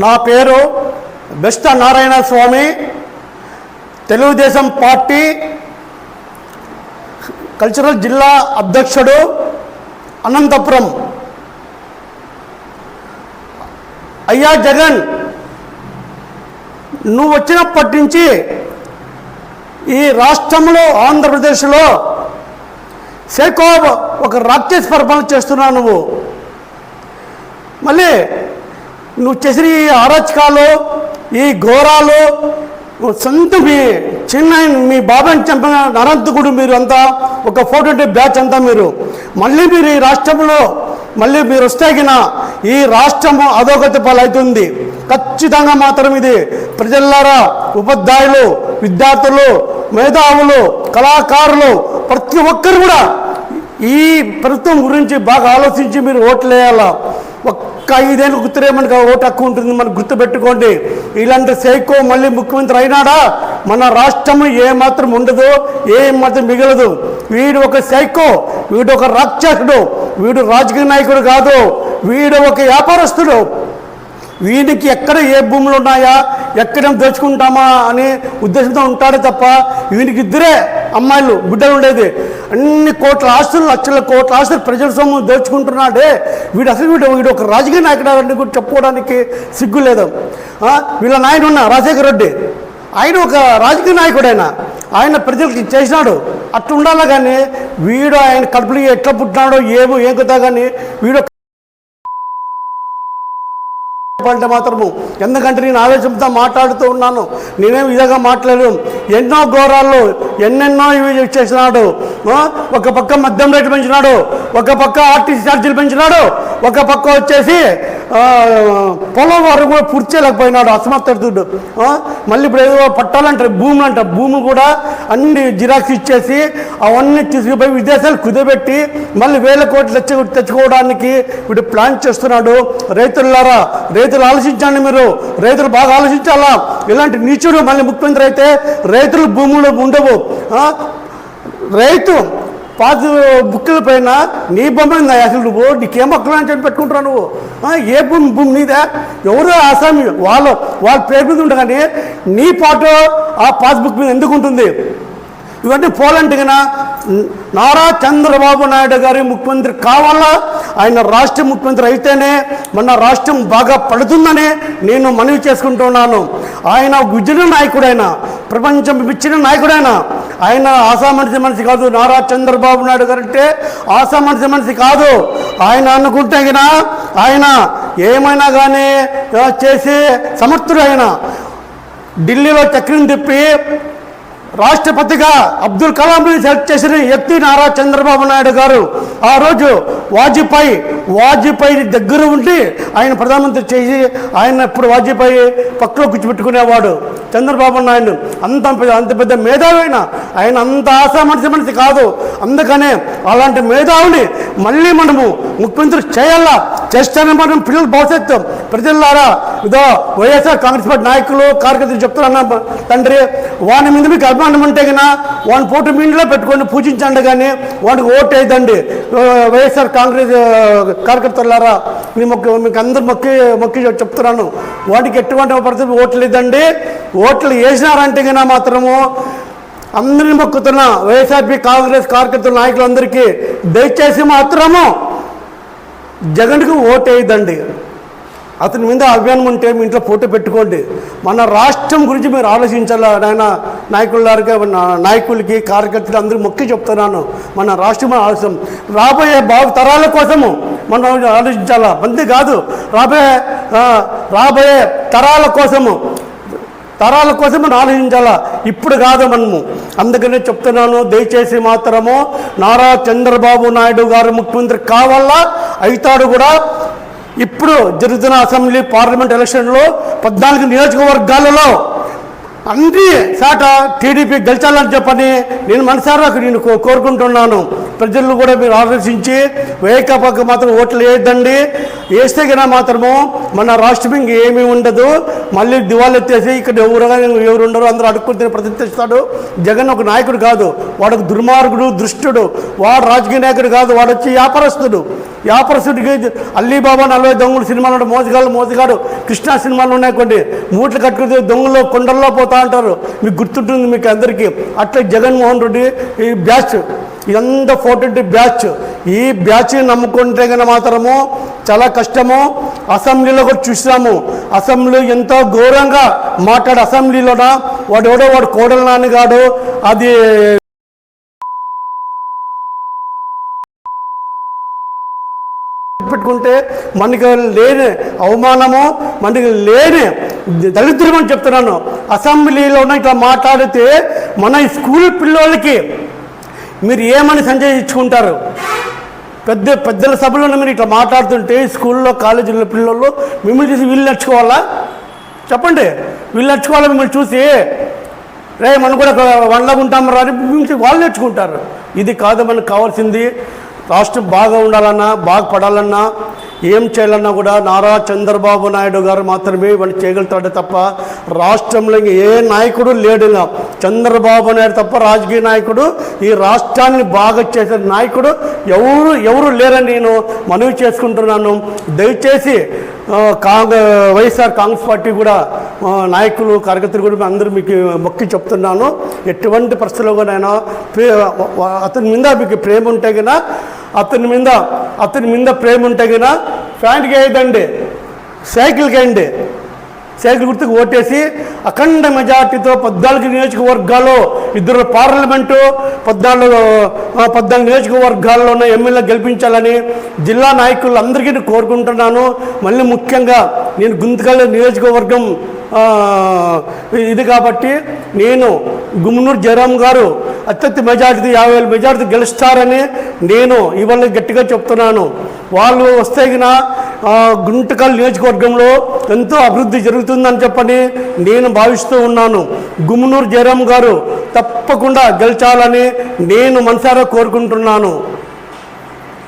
నా పేరు Besta Narayana Swamy Telugu Desam party cultural జిల్లా అధ్యక్షుడు అనంతపురం. అయ్యా జగన్ నువ్వు వచ్చినప్పటి నుంచి ఈ రాష్ట్రంలో ఆంధ్రప్రదేశ్లో సేకో ఒక రాక్షస్ పరిపాలన చేస్తున్నావు నువ్వు. మళ్ళీ నువ్వు చేసిన ఈ అరాచకాలు ఈ ఘోరాలు సొంత మీ చిన్న మీ బాబాని చంపిన నరంతకుడు మీరు అంతా ఒక ఫోటో బ్యాచ్ అంతా మీరు. మళ్ళీ మీరు ఈ రాష్ట్రంలో మళ్ళీ మీరు వస్తేగిన ఈ రాష్ట్రము అధోగతి పాలవుతుంది. ఖచ్చితంగా మాత్రం ఇది ప్రజలారా ఉపాధ్యాయులు విద్యార్థులు మేధావులు కళాకారులు ప్రతి ఒక్కరు కూడా ఈ ప్రభుత్వం గురించి బాగా ఆలోచించి మీరు ఓట్లు వేయాలా? ఒక్క ఐదేళ్ళు గుర్తురేమని ఓటు హక్కు ఉంటుంది మనం గుర్తుపెట్టుకోండి. ఇలాంటి సైకో మళ్ళీ ముఖ్యమంత్రి అయినాడా? మన రాష్ట్రం ఏమాత్రం ఉండదు ఏ మాత్రం మిగలదు. వీడు ఒక సైకో వీడు ఒక రాక్షసుడు వీడు రాజకీయ నాయకుడు కాదు. వీడు ఒక వ్యాపారస్తుడు. వీడికి ఎక్కడ ఏ భూములు ఉన్నాయా ఎక్కడ దోచుకుంటామా అనే ఉద్దేశంతో ఉంటాడే తప్ప వీనికి ఇద్దరే. అమ్మాయిలు బిడ్డలు ఉండేది. అన్ని కోట్ల ఆస్తులు లక్షల కోట్ల ఆస్తులు ప్రజల సొమ్ము దోచుకుంటున్నాడే. వీడు అసలు వీడు వీడు ఒక రాజకీయ నాయకుడు అని కూడా చెప్పుకోవడానికి సిగ్గు లేదు. వీళ్ళ నాయన ఉన్న రాజశేఖర రెడ్డి ఆయన ఒక రాజకీయ నాయకుడైనా ఆయన ప్రజలకి చేసినాడు. అట్లా ఉండాలి కానీ వీడు ఆయన కడుపులో ఎట్లా పుట్టినాడో ఏమో ఏం కదా కానీ వీడు అంటే మాత్రము. ఎందుకంటే నేను ఆవేశంతో మాట్లాడుతూ ఉన్నాను. నేనేం విధంగా మాట్లాడు ఎన్నో ఘోరాల్లో ఎన్నెన్నో ఇవి చేసినాడు. ఒక పక్క మద్యం రేటు పెంచినాడు. ఒక పక్క ఆర్టీసీ ఛార్జీలు పెంచినాడు. ఒక పక్క వచ్చేసి పొలం వారు కూడా పూర్చేయలేకపోయినాడు అసమర్థుడు మళ్ళీ ఇప్పుడు ఏదో పట్టాలంటారు భూములు అంట భూములు కూడా అన్ని జిరాక్స్ ఇచ్చేసి అవన్నీ తీసుకుపోయి విదేశాలు కుదబెట్టి మళ్ళీ వేల కోట్లు తెచ్చి తెచ్చుకోవడానికి వీడు ప్లాన్ చేస్తున్నాడు. రైతులారా రైతులు ఆలోచించండి మీరు. రైతులు బాగా ఆలోచించాలా? ఇలాంటి నీచుడు మళ్ళీ ముఖ్యమంత్రి అయితే రైతులు భూములు ఉండవు. రైతు పాత బుక్కుల పైన నీ బొమ్మ అసలు నువ్వు నీకేం హక్కులు అని చెప్పి పెట్టుకుంటున్నావు నువ్వు. ఏ భూమి భూమి మీద ఎవరు ఆసామి? వాళ్ళు వాళ్ళ పేరు మీద ఉండగానే నీ పాటు ఆ పాస్బుక్ మీద ఎందుకు ఉంటుంది? ఇవన్నీ పోలంటే కన్నా నారా చంద్రబాబు నాయుడు గారి ముఖ్యమంత్రి కావాలా? ఆయన రాష్ట్ర ముఖ్యమంత్రి అయితేనే మన రాష్ట్రం బాగా పడుతుందని నేను మనవి చేసుకుంటున్నాను. ఆయన విజయ నాయకుడైన ప్రపంచం ఇచ్చిన నాయకుడైనా ఆయన ఆసామనిషి మనిషి కాదు. నారా చంద్రబాబు నాయుడు గారు అంటే ఆసామనిషి మనిషి కాదు. ఆయన అనుకుంటే కదా ఆయన ఏమైనా కానీ ఆ, చేసే సమర్థుడు ఆయన. ఢిల్లీలో చక్రం తిప్పి రాష్ట్రపతిగా అబ్దుల్ కలాంని సెలెక్ట్ చేసిన వ్యక్తి నారా చంద్రబాబు నాయుడు గారు ఆ రోజు వాజ్పేయి వాజ్పేయి దగ్గర ఉండి ఆయన ప్రధానమంత్రి చేసి ఆయన ఇప్పుడు వాజ్పేయి పక్కలో కూర్చోబెట్టుకునేవాడు చంద్రబాబు నాయుడు. అంత పెద్ద- అంత పెద్ద మేధావైన ఆయన అంత ఆశా మనిషి మనిషి కాదు. అందుకనే అలాంటి మేధావుని మళ్ళీ మనము ముఖ్యమంత్రి చేయాలా? చేస్తేనే మనం పిల్లల భవిష్యత్తు. ప్రజలారా ఇదో వైఎస్ఆర్ కాంగ్రెస్ పార్టీ నాయకులు కార్యకర్తలు చెప్తున్నా తండ్రి వాని మీద మీకు అభిమానం ఉంటే కన్నా వాని ఫోటో మీ పెట్టుకొని పూజించండి కానీ వాడికి ఓటు వేయదండి వైఎస్ఆర్ కాంగ్రెస్ కార్యకర్తలారా మీ మొక్క మీకు అందరు మొక్కి మొక్కి చెప్తున్నాను. వాటికి ఎటువంటి పరిస్థితి ఓట్లు లేదండి ఓట్లు వేసినారంటే కన్నా మాత్రము అందరిని మొక్కుతున్నా. వైఎస్ఆర్పి కాంగ్రెస్ కార్యకర్తల నాయకులందరికీ దయచేసి మాత్రము జగన్కి ఓటు వేయదండి అతని మీద అభిమానం ఉంటే మీ ఇంట్లో ఫోటో పెట్టుకోండి. మన రాష్ట్రం గురించి మీరు ఆలోచించాలి? నాయన నాయకులకి నాయకులకి కార్యకర్తలు అందరూ మొక్కి చెప్తున్నాను. మన రాష్ట్రం ఆలోచన. రాబోయే బాగు తరాల కోసము మనం ఆలోచించాలా? మంది కాదు. రాబోయే రాబోయే తరాల కోసము తరాల కోసం మనం ఆలోచించాలా? ఇప్పుడు కాదు మనము. అందుకనే చెప్తున్నాను దయచేసి మాత్రము నారా చంద్రబాబు నాయుడు గారు ముఖ్యమంత్రి కావాలా? అవుతాడు కూడా. ఇప్పుడు జరుగుతున్న అసెంబ్లీ పార్లమెంట్ ఎలక్షన్లో పద్నాలుగు నియోజకవర్గాలలో అన్ని సాట టీడీపీ గెలిచాలని చెప్పని నేను మనసారా నేను కో- కోరుకుంటున్నాను. ప్రజలు కూడా మీరు ఆలోచించి వేకపక్క మాత్రం ఓట్లు వేయద్దండి. వేస్తే కన్నా మాత్రము మన రాష్ట్రం ఇంక ఏమీ ఉండదు. మళ్ళీ దివాళి ఎత్తేసి ఇక్కడ ఎవరు ఎవరు ఉండరు అందరూ అడుక్కుని తిని ప్రతిష్ఠిస్తాడు జగన్ ఒక నాయకుడు కాదు వాడు ఒక దుర్మార్గుడు దుష్టుడు వాడు రాజకీయ నాయకుడు కాదు వాడు వచ్చి వ్యాపారస్తుడు. వ్యాపారస్తుడికి అల్లీబాబా నలభై దొంగలు సినిమాలు మోసగాడు మోసగాడు కృష్ణా సినిమాలు ఉన్నాయి కొన్ని మూటలు కట్టుకుని దొంగలు కొండల్లో పోతా అంటారు. మీకు గుర్తుంటుంది మీకు అందరికీ. అట్లా జగన్మోహన్ రెడ్డి ఈ బ్యాచ్ ఇదంతా ఫోర్టీ బ్యాచ్ ఈ బ్యాచ్ని నమ్ముకుంటే కనుక మాత్రము చాలా కష్టము. అసెంబ్లీలో కూడా చూసినాము. అసెంబ్లీ ఎంతో ఘోరంగా మాట్లాడు అసెంబ్లీలోన వాడు ఎవడో వాడు కోడల నాన్నగాడు అది పెట్టుకుంటే మనకి లేని అవమానము మనకి లేని దళిద్రం అని చెప్తున్నాను. అసెంబ్లీలో ఇట్లా మాట్లాడితే మన స్కూల్ పిల్లోళ్ళకి మీరు ఏమని సంజయ్ ఇచ్చుకుంటారు పెద్ద పెద్దల సభలో మీరు ఇట్లా మాట్లాడుతుంటే స్కూల్లో కాలేజీలో పిల్లలు మిమ్మల్ని చూసి వీళ్ళు నేర్చుకోవాలా చెప్పండి. వీళ్ళు నేర్చుకోవాలా మిమ్మల్ని చూసి? రే మనం కూడా వండగా ఉంటాం రా మిమ్మల్ని వాళ్ళు నేర్చుకుంటారు ఇది కాదు మనకు కావాల్సింది రాష్ట్రం బాగా ఉండాలన్నా బాగుపడాలన్నా ఏం చేయాలన్నా కూడా నారా చంద్రబాబు నాయుడు గారు మాత్రమే వాళ్ళు చేయగలుగుతాడు తప్ప రాష్ట్రంలో ఏ నాయకుడు లేడు చంద్రబాబు నాయుడు తప్ప రాజకీయ నాయకుడు ఈ రాష్ట్రాన్ని బాగా చేసే నాయకుడు ఎవరు ఎవరు లేరని నేను మనవి చేసుకుంటున్నాను. దయచేసి ఆ, కాంగ్రె వైఎస్ఆర్ కాంగ్రెస్ పార్టీ కూడా నాయకులు కార్యకర్తలు కూడా అందరూ మీకు మొక్కి చెప్తున్నాను. ఎటువంటి పరిస్థితుల్లో కూడా నేను ప్రే- అతని మీద మీకు ప్రేమ ఉంటే కదా అతని మీద అతని మీద ప్రేమ ఉంటే కదా ఫ్యాన్కి వేయదండి సైకిల్కి వేయండి. సైకిల్ గుర్తుకు ఓటేసి అఖండ మెజార్టీతో పద్నాలుగు నియోజకవర్గాల్లో ఇద్దరు పార్లమెంటు పద్నాలుగు పద్నాలుగు నియోజకవర్గాల్లో ఉన్న ఎమ్మెల్యే గెలిపించాలని జిల్లా నాయకులందరికీ నేను కోరుకుంటున్నాను. మళ్ళీ ముఖ్యంగా నేను గుంతకల్ నియోజకవర్గం ఇది కాబట్టి నేను గుమ్మనూరు జయరాం గారు అత్యధిక మెజార్టీ యాభై వేల మెజార్టీ గెలుస్తారని నేను ఇవాళ గట్టిగా చెప్తున్నాను. వాళ్ళు వస్తే గిన గుంటకల్ నియోజకవర్గంలో ఎంతో అభివృద్ధి జరుగుతుందని చెప్పని నేను భావిస్తూ ఉన్నాను. గుమ్మనూరు జయరామ్ గారు తప్పకుండా గెలిచాలని నేను మనసారా కోరుకుంటున్నాను.